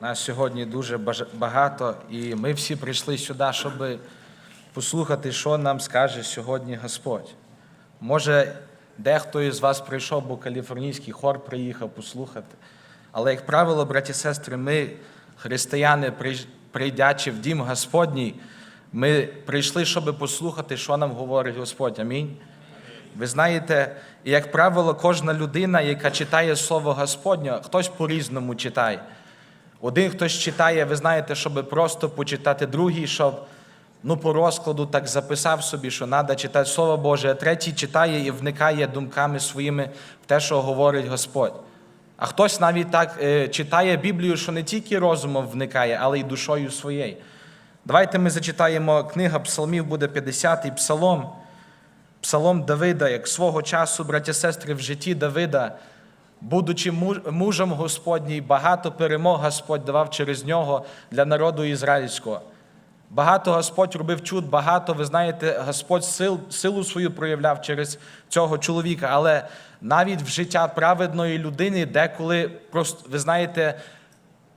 Нас сьогодні дуже багато, і ми всі прийшли сюди, щоб послухати, що нам скаже сьогодні Господь. Може, дехто із вас прийшов, бо каліфорнійський хор приїхав послухати. Але, як правило, браті і сестри, ми, християни, прийдячи в дім Господній, ми прийшли, щоб послухати, що нам говорить Господь. Амінь. Ви знаєте, як правило, кожна людина, яка читає Слово Господнє, хтось по-різному читає. Один хтось читає, ви знаєте, щоб просто почитати, другий, щоб ну, по розкладу так записав собі, що треба читати Слово Боже, а третій читає і вникає думками своїми в те, що говорить Господь. А хтось навіть так е, читає Біблію, що не тільки розумом вникає, але й душою своєю. Давайте ми зачитаємо книга Псалмів, буде 50-й псалом. Псалом Давида, як свого часу, браття сестри, в житті Давида, будучи мужем Господній, багато перемог Господь давав через нього для народу ізраїльського. Багато Господь робив чуд, багато, ви знаєте, Господь сил, силу свою проявляв через цього чоловіка. Але навіть в життя праведної людини, деколи, просто, ви знаєте,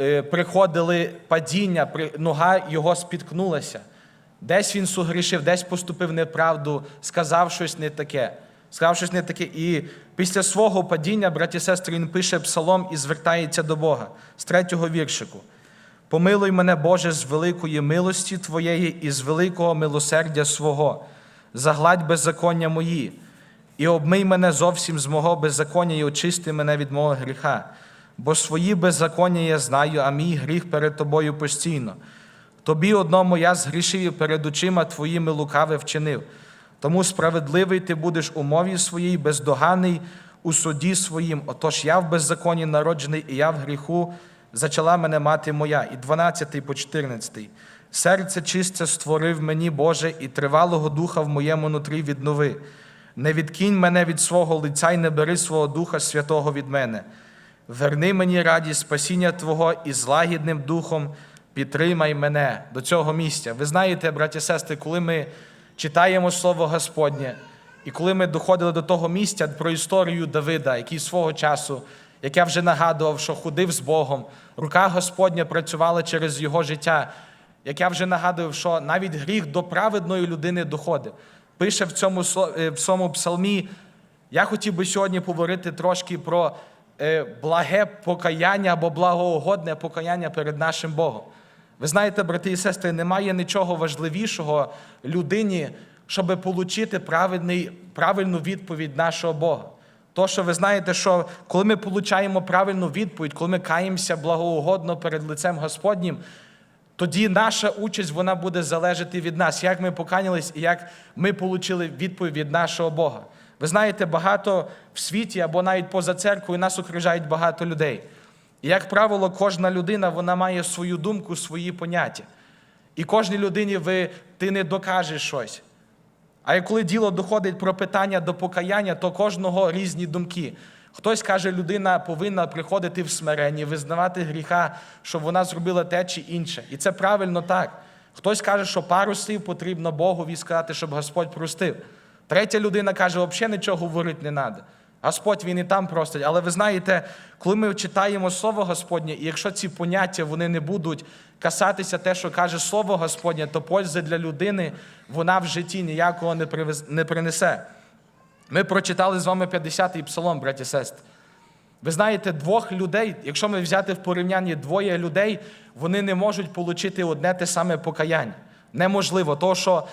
е, приходили падіння, нога його спіткнулася. Десь він сугрішив, десь поступив неправду, сказав щось не таке. Сказав щось не таке. І після свого падіння, браті і сестри, він пише псалом і звертається до Бога з третього віршику. Помилуй мене, Боже, з великої милості Твоєї і з великого милосердя свого, загладь беззаконня мої, і обмий мене зовсім з мого беззаконня, і очисти мене від мого гріха. Бо свої беззаконня я знаю, а мій гріх перед тобою постійно. Тобі одному я згрішив і перед очима твоїми лукаве вчинив. Тому справедливий ти будеш у мові своїй, бездоганий у суді своїм. Отож я в беззаконні народжений, і я в гріху зачала мене мати моя. І 12 по 14. Серце чисте створив мені, Боже, і тривалого духа в моєму нутрі віднови. Не відкинь мене від свого лиця й не бери свого Духа Святого від мене. Верни мені радість спасіння Твого і з лагідним духом підтримай мене до цього місця. Ви знаєте, браті і сестри, коли ми читаємо Слово Господнє, і коли ми доходили до того місця про історію Давида, який свого часу, як я вже нагадував, що ходив з Богом, рука Господня працювала через його життя, як я вже нагадував, що навіть гріх до праведної людини доходив. Пише в цьому, е, в цьому псалмі, я хотів би сьогодні поговорити трошки про е, благе покаяння або благоугодне покаяння перед нашим Богом. Ви знаєте, брати і сестри, немає нічого важливішого людині, щоб отримати правильну відповідь нашого Бога. То, що ви знаєте, що коли ми отримуємо правильну відповідь, коли ми каємося благоугодно перед лицем Господнім, тоді наша участь вона буде залежати від нас, як ми поканялись і як ми отримали відповідь від нашого Бога. Ви знаєте, багато в світі або навіть поза церквою нас окружають багато людей. Як правило, кожна людина вона має свою думку, свої поняття. І кожній людині ви, ти не докажеш щось. А коли діло доходить про питання до покаяння, то кожного різні думки. Хтось каже, людина повинна приходити в смиренні, визнавати гріха, що вона зробила те чи інше. І це правильно так. Хтось каже, що пару слів потрібно Богові сказати, щоб Господь простив. Третя людина каже, взагалі нічого говорити не треба. Господь він і там простить. Але ви знаєте, коли ми читаємо Слово Господнє, і якщо ці поняття вони не будуть касатися те, що каже Слово Господнє, то пользи для людини вона в житті ніякого не не принесе. Ми прочитали з вами 50-й псалом, браті сестри. Ви знаєте, двох людей, якщо ми взяти в порівнянні двоє людей, вони не можуть отримати одне те саме покаяння. Неможливо, тому що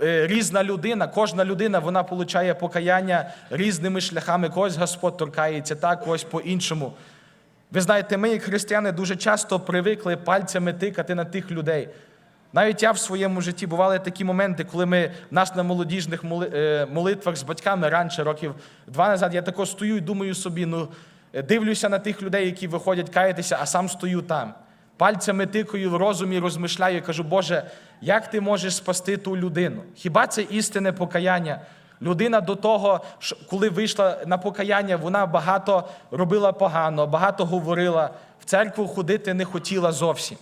різна людина, кожна людина вона отримує покаяння різними шляхами. Когось Господь торкається так, когось по-іншому. Ви знаєте, ми, як християни, дуже часто привикли пальцями тикати на тих людей. Навіть я в своєму житті бували такі моменти, коли ми нас на молодіжних е, молитвах з батьками раніше, років два назад, я тако стою і думаю собі, ну е, дивлюся на тих людей, які виходять каятися, а сам стою там. Пальцями тикаю в розумі, розмишляю кажу, Боже, як ти можеш спасти ту людину? Хіба це істинне покаяння? Людина до того, коли вийшла на покаяння, вона багато робила погано, багато говорила, в церкву ходити не хотіла зовсім.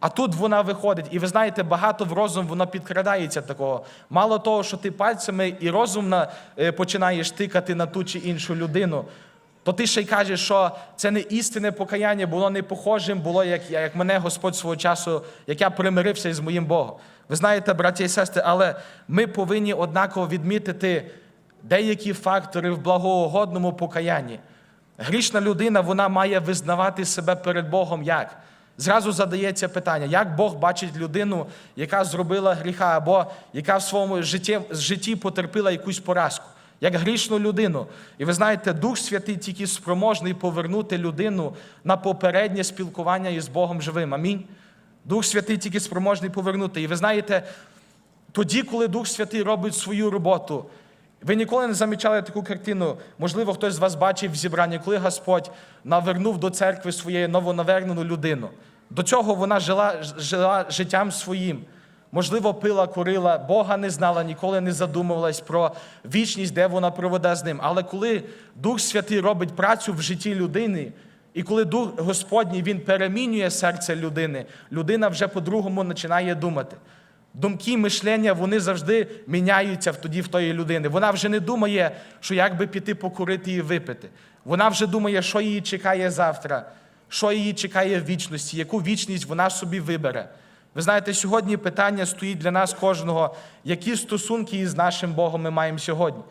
А тут вона виходить, і ви знаєте, багато в розум воно підкрадається такого. Мало того, що ти пальцями і розумно е, починаєш тикати на ту чи іншу людину. То ти ще й кажеш, що це не істинне покаяння, було не похожим, було як, як мене Господь свого часу, як я примирився із моїм Богом. Ви знаєте, браті і сестри, але ми повинні однаково відмітити деякі фактори в благоугодному покаянні. Грішна людина вона має визнавати себе перед Богом як? Зразу задається питання, як Бог бачить людину, яка зробила гріха, або яка в своєму житті, житті потерпіла якусь поразку, як грішну людину. І ви знаєте, Дух Святий тільки спроможний повернути людину на попереднє спілкування із Богом живим. Амінь. Дух Святий тільки спроможний повернути. І ви знаєте, тоді, коли Дух Святий робить свою роботу, ви ніколи не замічали таку картину. Можливо, хтось з вас бачив в зібранні, коли Господь навернув до церкви своєю новонавернену людину. До цього вона жила, жила життям своїм. Можливо, пила, курила, Бога не знала, ніколи не задумувалась про вічність, де вона проведе з ним. Але коли Дух Святий робить працю в житті людини, і коли Дух Господній він перемінює серце людини, людина вже по-другому починає думати. Думки, мишлення, вони завжди міняються в тоді в тої людини. Вона вже не думає, що як би піти покурити і випити. Вона вже думає, що її чекає завтра, що її чекає в вічності, яку вічність вона собі вибере. Ви знаєте, сьогодні питання стоїть для нас кожного, які стосунки із нашим Богом ми маємо сьогодні.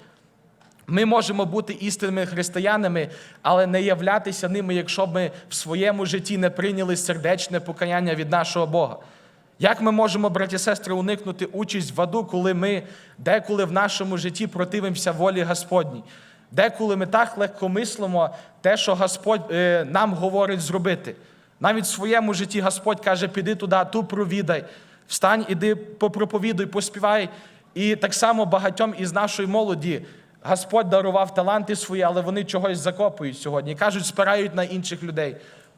Ми можемо бути істинними християнами, але не являтися ними, якщо б ми в своєму житті не прийняли сердечне покаяння від нашого Бога. Як ми можемо, браті і сестри, уникнути участь в аду, коли ми деколи в нашому житті противимося волі Господній? Деколи ми так легко мислимо те, що Господь е, нам говорить зробити. Навіть в своєму житті Господь каже, піди туди, ту провідай, встань, іди попроповідуй, поспівай. І так само багатьом із нашої молоді Господь дарував таланти свої, але вони чогось закопують сьогодні. І кажуть, спирають на інших людей.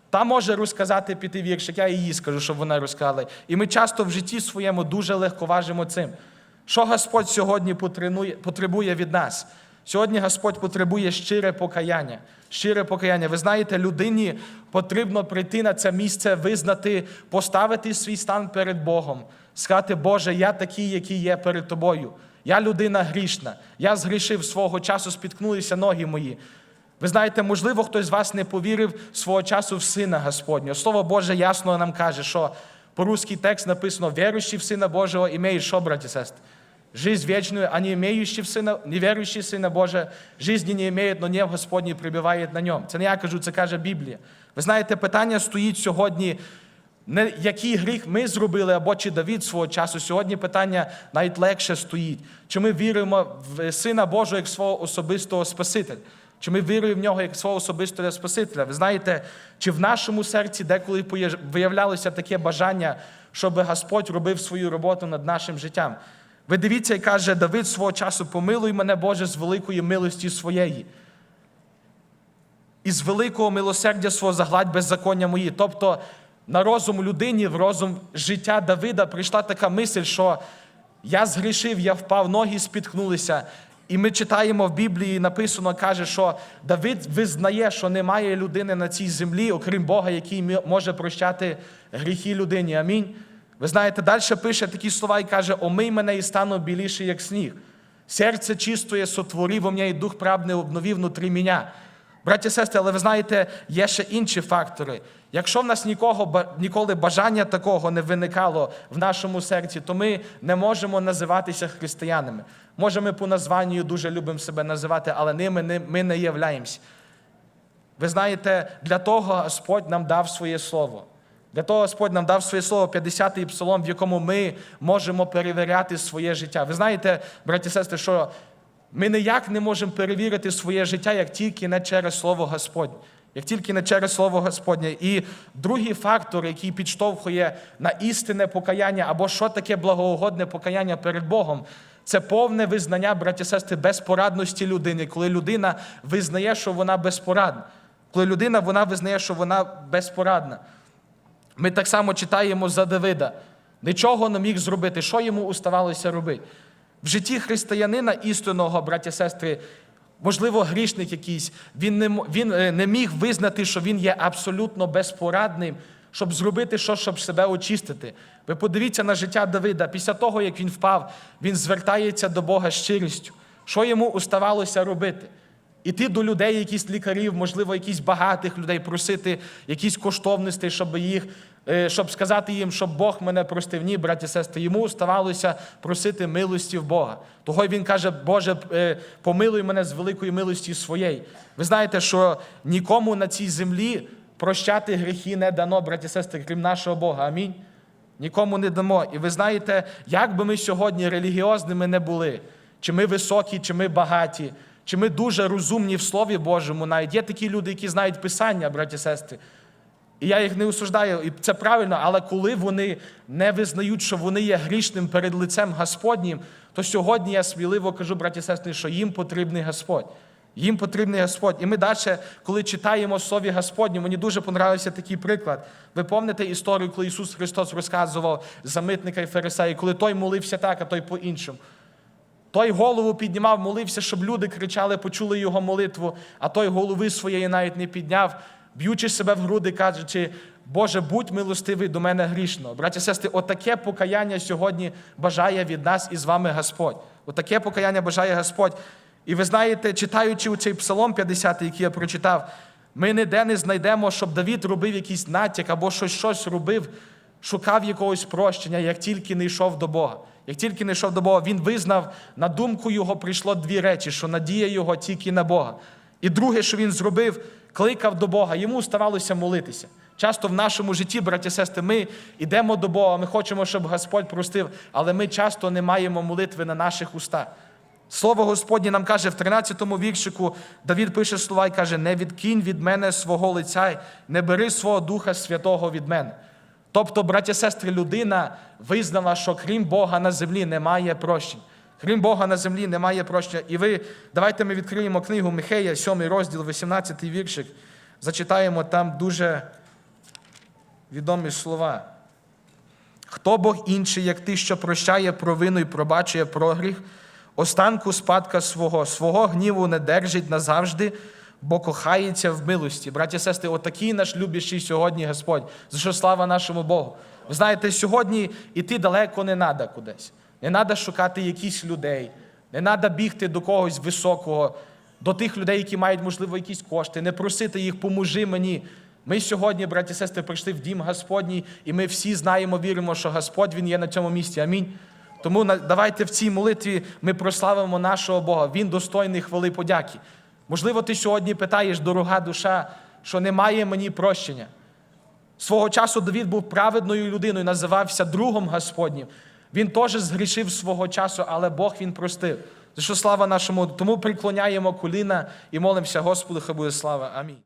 Та може розказати піти віршик, я її скажу, щоб вона розказала. І ми часто в житті своєму дуже легковажимо цим. Що Господь сьогодні потребує від нас? Сьогодні Господь потребує щире покаяння. Щире покаяння. Ви знаєте, людині потрібно прийти на це місце, визнати, поставити свій стан перед Богом, сказати, Боже, я такий, який є перед тобою. Я людина грішна. Я згрішив свого часу, спіткнулися ноги мої. Ви знаєте, можливо, хтось з вас не повірив свого часу в Сина Господнього. Слово Боже ясно нам каже, що по-русски текст написано «Віруючий в Сина Божого імеє що, браті сестри? Жизнь вечную, а не имеющий в Сына, неверующий в Сына Божия, жизни не имеет, но гнев Господній прибиває на ньому. Це не я кажу, це каже Біблія. Ви знаєте, питання стоїть сьогодні, не який гріх ми зробили, або чи Давід свого часу. Сьогодні питання навіть легше стоїть. Чи ми віримо в Сина Божого як свого особистого Спасителя? Чи ми віруємо в нього як свого особистого Спасителя? Ви знаєте, чи в нашому серці деколи виявлялося таке бажання, щоб Господь робив свою роботу над нашим життям? Ви дивіться, і каже Давид свого часу: помилуй мене, Боже, з великої милості своєї. І з великого милосердя свого загладь беззаконня мої. Тобто на розум людині, в розум життя Давида прийшла така мисль, що я згрішив, я впав, ноги спіткнулися. І ми читаємо в Біблії, написано, каже, що Давид визнає, що немає людини на цій землі, окрім Бога, який може прощати гріхи людині. Амінь. Ви знаєте, далі пише такі слова і каже: Омий мене і стану біліше, як сніг. Серце чистое сотворив у мене, і дух правний обновив внутрі мене. Браті і сестри, але ви знаєте, є ще інші фактори. Якщо в нас нікого, ніколи бажання такого не виникало в нашому серці, то ми не можемо називатися християнами. Може, ми по названню дуже любимо себе називати, але ними ми не являємося. Ви знаєте, для того Господь нам дав своє слово. Для того Господь нам дав своє слово, 50-й псалом, в якому ми можемо перевіряти своє життя. Ви знаєте, браті і сестри, що ми ніяк не можемо перевірити своє життя, як тільки не через Слово Господнє. Як тільки не через Слово Господнє. І другий фактор, який підштовхує на істинне покаяння, або що таке благоугодне покаяння перед Богом, це повне визнання, браті і сестри, безпорадності людини, коли людина визнає, що вона безпорадна. Коли людина вона визнає, що вона безпорадна. Ми так само читаємо за Давида. Нічого не міг зробити. Що йому уставалося робити? В житті християнина істинного, браття сестри, можливо, грішник якийсь, він не, він е, не міг визнати, що він є абсолютно безпорадним, щоб зробити щось, щоб себе очистити. Ви подивіться на життя Давида. Після того, як він впав, він звертається до Бога щирістю. Що йому уставалося робити? Іти до людей, якісь лікарів, можливо, якісь багатих людей, просити якісь коштовності, щоб їх, е, щоб сказати їм, щоб Бог мене простив. Ні, браті сестри, йому ставалося просити милості в Бога. Того він каже, Боже, е, помилуй мене з великої милості своєї. Ви знаєте, що нікому на цій землі прощати гріхи не дано, браті сестри, крім нашого Бога. Амінь. Нікому не дамо. І ви знаєте, як би ми сьогодні релігіозними не були, чи ми високі, чи ми багаті, чи ми дуже розумні в Слові Божому, навіть є такі люди, які знають Писання, браті і сестри. І я їх не осуждаю, і це правильно, але коли вони не визнають, що вони є грішним перед лицем Господнім, то сьогодні я сміливо кажу, браті і сестри, що їм потрібний Господь. Їм потрібний Господь. І ми далі, коли читаємо Слові Господнє, мені дуже понравився такий приклад. Ви пам'ятаєте історію, коли Ісус Христос розказував за митника і фарисея, коли той молився так, а той по-іншому. Той голову піднімав, молився, щоб люди кричали, почули його молитву, а той голови своєї навіть не підняв, б'ючи себе в груди, кажучи, Боже, будь милостивий до мене грішно. Браті і сестри, отаке покаяння сьогодні бажає від нас і з вами Господь. Отаке покаяння бажає Господь. І ви знаєте, читаючи у цей Псалом 50, який я прочитав, ми ніде не знайдемо, щоб Давід робив якийсь натяк або щось щось робив, шукав якогось прощення, як тільки не йшов до Бога. Як тільки не йшов до Бога, він визнав, на думку його прийшло дві речі: що надія його тільки на Бога. І друге, що він зробив, кликав до Бога, йому ставалося молитися. Часто в нашому житті, браті сестри, ми йдемо до Бога, ми хочемо, щоб Господь простив, але ми часто не маємо молитви на наших устах. Слово Господнє нам каже в 13-му віршику, Давід пише слова і каже: не відкинь від мене свого лиця, не бери свого Духа Святого від мене. Тобто, браття і сестри, людина визнала, що крім Бога на землі немає прощень. Крім Бога на землі немає прощення. І ви давайте ми відкриємо книгу Михея, 7 розділ, 18 віршик. Зачитаємо там дуже відомі слова. Хто Бог інший, як ти, що прощає провину і пробачує прогріх, останку спадка свого, свого гніву не держить назавжди, бо кохається в милості. Браті і сестри, отакий наш любящий сьогодні Господь, за що слава нашому Богу. Ви знаєте, сьогодні іти далеко не треба кудись. Не треба шукати якісь людей, не треба бігти до когось високого, до тих людей, які мають, можливо, якісь кошти, не просити їх, поможи мені. Ми сьогодні, браті і сестри, прийшли в дім Господній, і ми всі знаємо, віримо, що Господь Він є на цьому місці. Амінь. Тому давайте в цій молитві ми прославимо нашого Бога. Він достойний хвали подяки. Можливо, ти сьогодні питаєш, дорога душа, що немає мені прощення. Свого часу Давід був праведною людиною, називався другом Господнім. Він теж згрішив свого часу, але Бог він простив. За що слава нашому. Тому приклоняємо коліна і молимося, Господу, хай буде слава. Амінь.